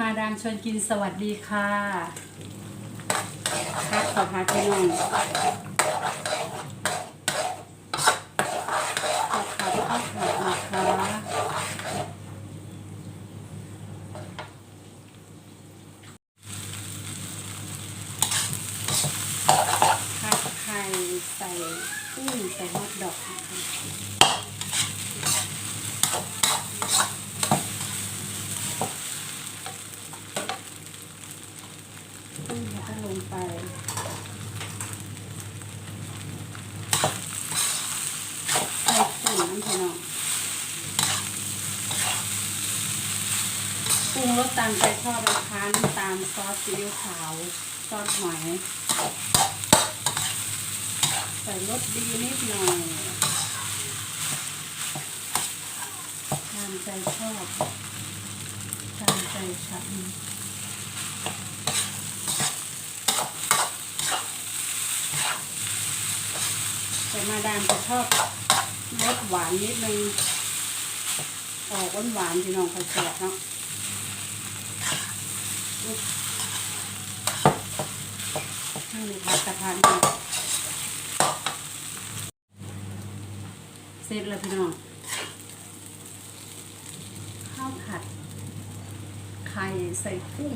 มาดามชวนกินสวัสดีค่ะครับขอพาพี่น้องขอขาข้าวขานะคะผัดไข่ใส่กุ้งใส่ฮอทดอกนะคะกุ้ง แล้วก็ลงไปใส่กุ้งน้ำพี่น้องปรุงรสตามใจชอบนะคะน้ำตาลซอสซีอิ๊วขาวซอสหอยใส่รสดีนิดหน่อยตามใจชอบตามใจฉัน แต่มาดามจะชอบรสหวานนิดนึงออกหวานหวานๆพี่น้องคอยแสบเนาะอุ๊ยให้ในพักกระทานดีเสร็จแล้วพี่น้อง ข้าวผัดไข่ใส่กุ้ง